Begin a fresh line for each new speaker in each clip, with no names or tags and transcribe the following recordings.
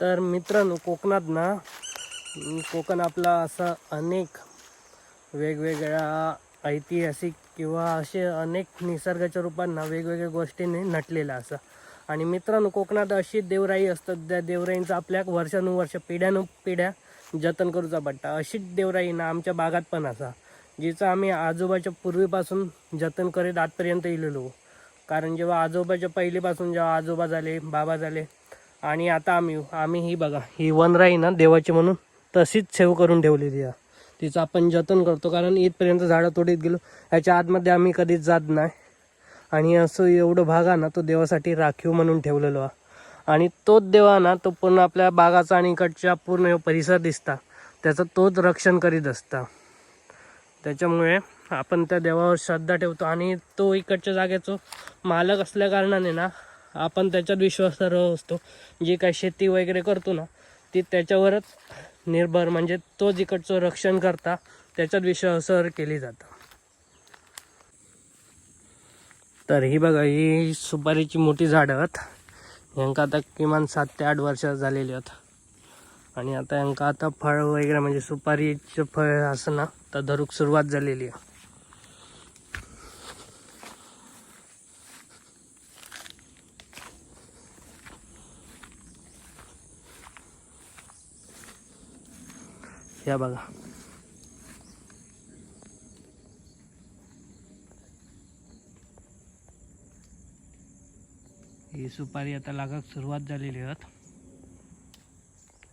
तर मित्रांनो कोकणात ना कोकण आपला असा अनेक वेगवेगळ्या ऐतिहासिक किंवा असे अनेक निसर्गाच्या रूपांना वेगवेगळ्या गोष्टींनी नटलेलं असं. आणि मित्रांनो कोकणात अशी देवराई असतात त्या देवराईंचा आपल्या वर्षानुवर्ष पिढ्यानु पिढ्या जतन करूचा पडता अशीच देवराई ना आमच्या बागात पण असा जिचं आम्ही आजोबाच्या पूर्वीपासून जतन करीत आजपर्यंत इलेलो. कारण जेव्हा आजोबाच्या पहिलीपासून जेव्हा आजोबा झाले बाबा झाले आणि आता आम्ही आम्ही ही बघा ही वनराई ना देवाची म्हणून तशीच सेव करून ठेवलेली आहे. तिचं आपण जतन करतो कारण इथपर्यंत झाडं तोडीत गेलो ह्याच्या आतमध्ये आम्ही कधीच जात नाही. आणि असं एवढं भाग आहे ना तो देवासाठी राखीव म्हणून ठेवलेलो आहे. आणि तोच देवा ना तो पूर्ण आपल्या बागाचा आणि इकडच्या पूर्ण परिसर दिसता. त्याचं तोच रक्षण करीत असता. त्याच्यामुळे आपण त्या देवावर श्रद्धा ठेवतो. आणि तो इकडच्या जागेचो मालक असल्या कारणाने ना आपण त्याच्यात विश्वासार्ह असतो. जी काही शेती वगैरे करतो ना ती त्याच्यावरच निर्भर. म्हणजे तो जिकडचं रक्षण करता त्याच्यात विश्वासार्ह केली जातं. तर ही बघा ही सुपारीची मोठी झाडं आहेत. यांका आता किमान सात ते आठ वर्ष झालेली आहेत. आणि आता यांका आता फळ वगैरे म्हणजे सुपारीचं फळ असं ना तर धरूक सुरुवात झालेली आहे. या बघा. ही सुपारी आता लागाक सुरुवात झालेली आहेत.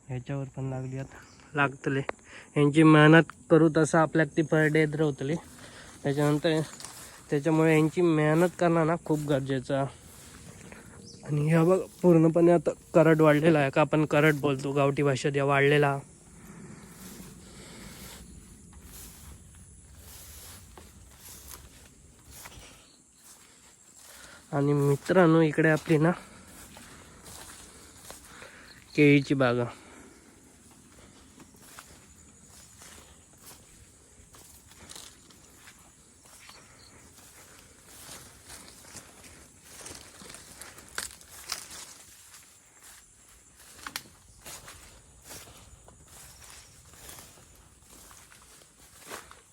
ह्याच्यावर पण लागली आहेत. लागतले. यांची मेहनत करू तसं आपल्याक ती पर देत रवतली. त्याच्यानंतर त्याच्यामुळे यांची मेहनत करणं ना खूप गरजेचं आणि ह्या बघ पूर्णपणे आता करड वाढलेला आहे. का आपण करड बोलतो गावठी भाषेत या वाढलेला. आणि मित्रांनो इकडे आपली ना केळीची बागा.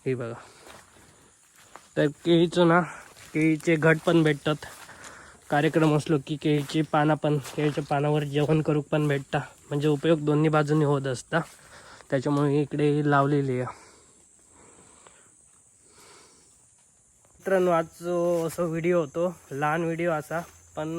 हे बघा. तर केळीचं ना केळीचे घट पण भेटतात. कार्यक्रम असलो की केळीची पानं पण केळीच्या पानावर जेवण करूक पण भेटता. म्हणजे उपयोग दोन्ही बाजूनी होत असता. त्याच्यामुळे इकडे लावलेली आहे. मित्रांनो आज जो असं व्हिडिओ होतो लहान व्हिडिओ असा पण